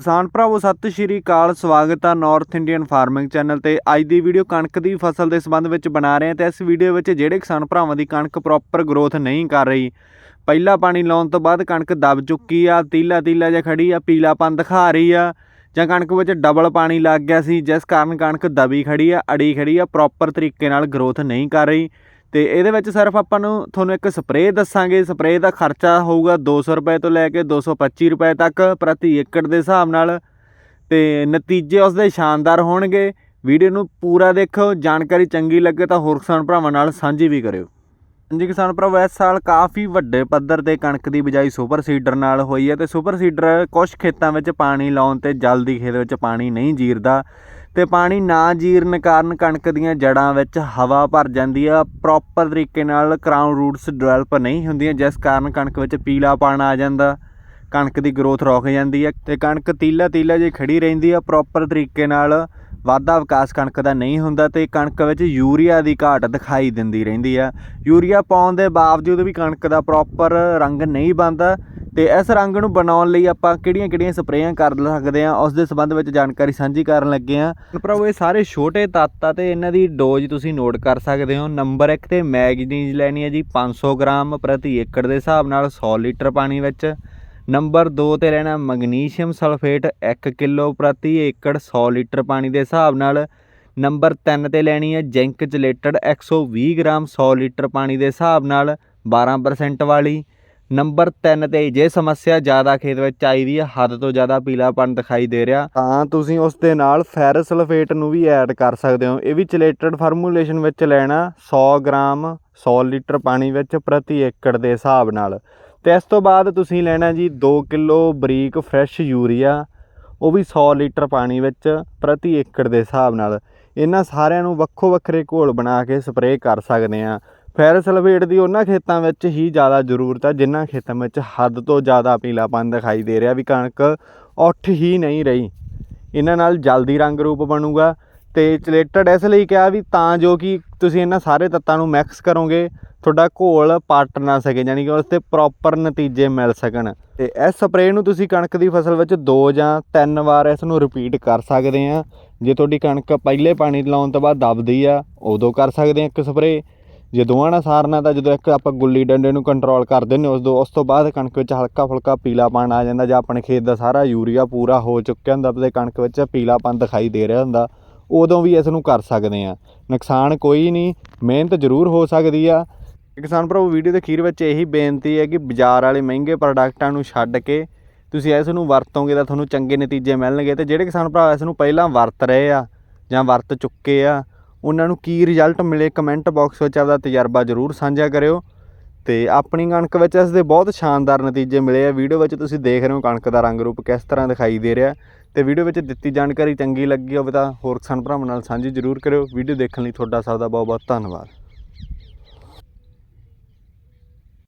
ਕਿਸਾਨ ਭਰਾਵੋ, ਸਤਿ ਸ਼੍ਰੀ ਅਕਾਲ, ਸਵਾਗਤ ਹੈ ਨਾਰਥ ਇੰਡੀਅਨ ਫਾਰਮਿੰਗ ਚੈਨਲ ਤੇ। ਅੱਜ ਦੀ ਵੀਡੀਓ ਕਣਕ ਦੀ ਫਸਲ ਦੇ ਸੰਬੰਧ ਵਿੱਚ ਬਣਾ ਰਹੇ ਹਾਂ ਤੇ ਇਸ ਵੀਡੀਓ ਵਿੱਚ ਜਿਹੜੇ ਕਿਸਾਨ ਭਰਾਵਾਂ ਦੀ ਕਣਕ ਪ੍ਰੋਪਰ ਗਰੋਥ ਨਹੀਂ ਕਰ ਰਹੀ, ਪਹਿਲਾ ਪਾਣੀ ਲਾਉਣ ਤੋਂ ਬਾਅਦ ਕਣਕ ਦਬ ਚੁੱਕੀ ਆ ਤੀਲਾ ਤੀਲਾ ਜਿਹਾ ਖੜੀ ਆ, ਪੀਲਾਪਨ ਦਿਖਾ ਰਹੀ ਆ, ਜਾਂ ਕਣਕ ਵਿੱਚ ਡਬਲ ਪਾਣੀ ਲੱਗ ਗਿਆ ਸੀ, ਜਿਸ ਕਾਰਨ ਕਣਕ ਦਬੀ ਖੜੀ ਆ, ਅੜੀ ਖੜੀ ਆ ਪ੍ਰੋਪਰ ਤਰੀਕੇ ਨਾਲ ਗਰੋਥ ਨਹੀਂ ਕਰ ਰਹੀ। ਤੇ ਇਹਦੇ ਵਿੱਚ ਸਿਰਫ ਆਪਾਂ ਨੂੰ ਤੁਹਾਨੂੰ ਇੱਕ ਸਪਰੇਅ ਦੱਸਾਂਗੇ। ਸਪਰੇਅ ਦਾ ਖਰਚਾ ਹੋਊਗਾ 200 ਰੁਪਏ ਤੋਂ ਲੈ ਕੇ 225 ਰੁਪਏ ਤੱਕ ਪ੍ਰਤੀ ਏਕੜ ਦੇ ਹਿਸਾਬ ਨਾਲ। ਤੇ ਨਤੀਜੇ ਉਸ ਦੇ ਸ਼ਾਨਦਾਰ ਹੋਣਗੇ। ਵੀਡੀਓ ਨੂੰ ਪੂਰਾ ਦੇਖੋ, ਜਾਣਕਾਰੀ ਚੰਗੀ ਲੱਗੇ ਤਾਂ ਹੋਰ ਕਿਸਾਨ ਭਰਾਵਾਂ ਨਾਲ ਸਾਂਝੀ ਵੀ ਕਰਿਓ। ਹਾਂਜੀ ਕਿਸਾਨ ਭਰਾਵੋ, ਇਸ ਸਾਲ ਕਾਫੀ ਵੱਡੇ ਪੱਧਰ ਤੇ ਕਣਕ ਦੀ ਬਿਜਾਈ ਸੁਪਰ ਸੀਡਰ ਨਾਲ ਹੋਈ ਹੈ ਤੇ ਸੁਪਰ ਸੀਡਰ ਕੁਝ ਖੇਤਾਂ ਵਿੱਚ ਪਾਣੀ ਲਾਉਣ ਤੇ ਜਲਦੀ ਖੇਤ ਵਿੱਚ ਪਾਣੀ ਨਹੀਂ ਜੀਰਦਾ। ਤੇ ਪਾਣੀ ਨਾ ਜੀਰਨ ਕਾਰਨ ਕਣਕ ਦੀਆਂ ਜੜਾਂ ਵਿੱਚ ਹਵਾ ਭਰ ਜਾਂਦੀ ਆ। ਪ੍ਰੋਪਰ ਤਰੀਕੇ ਨਾਲ ਕਰਾਊਨ ਰੂਟਸ ਡਿਵੈਲਪ ਨਹੀਂ ਹੁੰਦੀਆਂ, ਜਿਸ ਕਾਰਨ ਕਣਕ ਵਿੱਚ ਪੀਲਾ ਪਾਣ ਆ ਜਾਂਦਾ। ਕਣਕ ਦੀ ਗਰੋਥ ਰੁਕ ਜਾਂਦੀ ਹੈ ਤੇ ਕਣਕ ਤੀਲਾ ਤੀਲਾ ਜੇ ਖੜੀ ਰਹਿੰਦੀ ਆ। ਪ੍ਰੋਪਰ ਤਰੀਕੇ ਨਾਲ ਵਾਧਾ ਵਿਕਾਸ ਕਣਕ ਦਾ ਨਹੀਂ ਹੁੰਦਾ ਤੇ ਕਣਕ ਵਿੱਚ ਯੂਰੀਆ ਦੀ ਘਾਟ ਦਿਖਾਈ ਦਿੰਦੀ ਰਹਿੰਦੀ ਆ। ਯੂਰੀਆ ਪਾਉਣ ਦੇ ਬਾਵਜੂਦ ਵੀ ਕਣਕ ਦਾ ਪ੍ਰੋਪਰ ਰੰਗ ਨਹੀਂ ਬਣਦਾ। ਤੇ ਇਸ ਰੰਗ ਨੂੰ ਬਣਾਉਣ ਲਈ ਆਪਾਂ ਕਿਹੜੀਆਂ-ਕਿਹੜੀਆਂ ਸਪਰੇਆਂ ਕਰ ਸਕਦੇ ਆ ਉਸ ਦੇ ਸੰਬੰਧ ਵਿੱਚ ਜਾਣਕਾਰੀ ਸਾਂਝੀ ਕਰਨ ਲੱਗੇ ਆ ਭਰਾਵੋ, ਇਹ ਸਾਰੇ ਛੋਟੇ ਤੱਤ ਆ ਤੇ ਇਹਨਾਂ ਦੀ ਡੋਜ਼ ਤੁਸੀਂ ਨੋਟ ਕਰ ਸਕਦੇ ਹੋ। ਨੰਬਰ 1 ਤੇ ਮੈਗਨੀਜ਼ ਲੈਣੀ ਹੈ ਜੀ 500 ਗ੍ਰਾਮ ਪ੍ਰਤੀ ਏਕੜ ਦੇ ਹਿਸਾਬ ਨਾਲ 100 ਲੀਟਰ ਪਾਣੀ ਵਿੱਚ। ਨੰਬਰ 2 ਤੇ ਲੈਣਾ ਮੈਗਨੀਸ਼ੀਅਮ ਸਲਫੇਟ 1 ਕਿਲੋ ਪ੍ਰਤੀ ਏਕੜ 100 ਲੀਟਰ ਪਾਣੀ ਦੇ ਹਿਸਾਬ ਨਾਲ। ਨੰਬਰ 3 ਤੇ ਲੈਣੀ ਹੈ ਜ਼ਿੰਕ ਚਲੇਟਡ 120 ਗ੍ਰਾਮ 100 ਲੀਟਰ ਪਾਣੀ ਦੇ ਹਿਸਾਬ ਨਾਲ 12% ਵਾਲੀ। ਨੰਬਰ 3 ਤੇ ਜੇ ਸਮੱਸਿਆ ਜ਼ਿਆਦਾ ਖੇਤ ਵਿੱਚ ਆਈ ਵੀ ਹੈ ਹੱਦ ਤੋਂ ਜ਼ਿਆਦਾ ਪੀਲਾਪਣ ਦਿਖਾਈ ਦੇ ਰਿਹਾ। ਤਾਂ ਤੁਸੀਂ ਉਸ ਦੇ ਨਾਲ ਫੈਰਸ ਸਲਫੇਟ ਨੂੰ ਵੀ ਐਡ ਕਰ ਸਕਦੇ ਹੋ। ਇਹ ਵੀ ਚਲੇਟਡ ਫਾਰਮੂਲੇਸ਼ਨ ਵਿੱਚ ਲੈਣਾ 100 ਗ੍ਰਾਮ 100 ਲੀਟਰ ਪਾਣੀ ਵਿੱਚ ਪ੍ਰਤੀ ਏਕੜ ਦੇ ਹਿਸਾਬ ਨਾਲ। ਤੇ ਇਸ ਤੋਂ ਬਾਅਦ ਤੁਸੀਂ ਲੈਣਾ ਜੀ 2 ਕਿਲੋ ਬਰੀਕ ਫਰੈਸ਼ ਯੂਰੀਆ, ਉਹ ਵੀ 100 ਲੀਟਰ ਪਾਣੀ ਵਿੱਚ ਪ੍ਰਤੀ ਏਕੜ ਦੇ ਹਿਸਾਬ ਨਾਲ। ਇਹਨਾਂ ਸਾਰਿਆਂ ਨੂੰ ਵੱਖੋ ਵੱਖਰੇ ਘੋਲ ਬਣਾ ਕੇ ਸਪਰੇਅ ਕਰ ਸਕਦੇ ਆ ਫੈਰਸ ਦੀ ਉਹਨਾਂ ਖੇਤਾਂ ਵਿੱਚ ਹੀ ਜ਼ਿਆਦਾ ਜ਼ਰੂਰਤ ਹੈ ਜਿਨ੍ਹਾਂ ਖੇਤਾਂ ਵਿੱਚ ਹੱਦ ਤੋਂ ਜ਼ਿਆਦਾ ਪੀਲਾਪਨ ਦਿਖਾਈ ਦੇ ਰਿਹਾ ਵੀ ਕਣਕ ਉੱਠ ਹੀ ਨਹੀਂ ਰਹੀ। ਇਹਨਾਂ ਨਾਲ ਜਲਦੀ ਰੰਗ ਰੂਪ ਬਣੂਗਾ ਤੇ ਚਲੇਟਡ ਇਸ ਲਈ ਕਿਹਾ ਵੀ ਤਾਂ ਜੋ ਕਿ ਤੁਸੀਂ ਇਹਨਾਂ ਸਾਰੇ ਤੱਤਾਂ ਨੂੰ ਮਿਕਸ ਕਰੋਗੇ, ਤੁਹਾਡਾ ਘੋਲ ਪੱਟ ਨਾ ਸਕੇ ਯਾਨੀ ਕਿ ਉਸ ਤੇ ਪ੍ਰੋਪਰ ਨਤੀਜੇ ਮਿਲ ਸਕਣ। ਤੇ ਇਸ ਸਪਰੇਅ ਨੂੰ ਤੁਸੀਂ ਕਣਕ ਦੀ ਫਸਲ ਵਿੱਚ ਦੋ ਜਾਂ ਤਿੰਨ ਵਾਰ ਇਸ ਨੂੰ ਰਿਪੀਟ ਕਰ ਸਕਦੇ ਆ। ਜੇ ਤੁਹਾਡੀ ਕਣਕ ਪਹਿਲੇ ਪਾਣੀ ਲਾਉਣ ਤੋਂ ਬਾਅਦ ਦਬਦੀ ਆ, ਉਦੋਂ ਕਰ ਸਕਦੇ ਆ ਇੱਕ ਸਪਰੇਅ ਜੇ ਦੋਵਾਂ ਨਾਲ ਸਾਰਨਾ ਤਾਂ ਜਦੋਂ ਇੱਕ ਆਪਾਂ ਗੁੱਲੀ ਡੰਡੇ ਨੂੰ ਕੰਟਰੋਲ ਕਰ ਦਿੰਦੇ ਉਸ ਤੋਂ ਉਸ ਤੋਂ ਬਾਅਦ ਕਣਕ ਵਿੱਚ ਹਲਕਾ ਫੁਲਕਾ ਪੀਲਾਪਣ ਆ ਜਾਂਦਾ ਜਾਂ ਆਪਣੇ ਖੇਤ ਦਾ ਸਾਰਾ ਯੂਰੀਆ ਪੂਰਾ ਹੋ ਚੁੱਕਿਆ ਹੁੰਦਾ, ਤੇ ਕਣਕ ਵਿੱਚ ਪੀਲਾਪਣ ਦਿਖਾਈ ਦੇ ਰਿਹਾ ਹੁੰਦਾ, ਉਦੋਂ ਵੀ ਇਸ ਨੂੰ ਕਰ ਸਕਦੇ ਆ ਨੁਕਸਾਨ ਕੋਈ ਨਹੀਂ, ਮਿਹਨਤ ਜ਼ਰੂਰ ਹੋ ਸਕਦੀ ਆ। ਕਿਸਾਨ ਭਰਾਵੋ, ਵੀਡੀਓ ਦੇ ਅਖੀਰ ਵਿੱਚ ਇਹੀ ਬੇਨਤੀ ਹੈ ਕਿ ਬਾਜ਼ਾਰ ਵਾਲੇ ਮਹਿੰਗੇ ਪ੍ਰੋਡਕਟਾਂ ਨੂੰ ਛੱਡ ਕੇ ਤੁਸੀਂ ਇਸ ਨੂੰ ਵਰਤੋਗੇ ਤਾਂ ਤੁਹਾਨੂੰ ਚੰਗੇ ਨਤੀਜੇ ਮਿਲਣਗੇ, ਤੇ ਜਿਹੜੇ ਕਿਸਾਨ ਭਰਾ ਇਸ ਨੂੰ ਪਹਿਲਾਂ ਵਰਤ ਰਹੇ ਆ ਜਾਂ ਵਰਤ ਚੁੱਕੇ ਆ ਉਹਨਾਂ ਨੂੰ ਕੀ ਰਿਜ਼ਲਟ ਮਿਲੇ ਕਮੈਂਟ ਬਾਕਸ ਵਿੱਚ ਆਪਦਾ ਤਜਰਬਾ ਜ਼ਰੂਰ ਸਾਂਝਾ ਕਰਿਓ ਤੇ ਆਪਣੀ ਕਣਕ ਵਿੱਚ ਇਸ ਦੇ ਬਹੁਤ ਸ਼ਾਨਦਾਰ ਨਤੀਜੇ ਮਿਲੇ ਆ। ਵੀਡੀਓ ਵਿੱਚ ਤੁਸੀਂ ਦੇਖ ਰਹੇ ਹੋ ਕਣਕ ਦਾ ਰੰਗ ਰੂਪ ਕਿਸ ਤਰ੍ਹਾਂ ਦਿਖਾਈ ਦੇ ਰਿਹਾ ਤੇ ਵੀਡੀਓ ਵਿੱਚ ਦਿੱਤੀ ਜਾਣਕਾਰੀ ਚੰਗੀ ਲੱਗੀ ਹੋਵੇ ਤਾਂ ਹੋਰ ਕਿਸਾਨ ਭਰਾਵਾਂ ਨਾਲ ਸਾਂਝੀ ਜ਼ਰੂਰ ਕਰਿਓ। ਵੀਡੀਓ ਦੇਖਣ ਲਈ ਤੁਹਾਡਾ ਸਭ ਦਾ ਬਹੁਤ ਬਹੁਤ ਧੰਨਵਾਦ।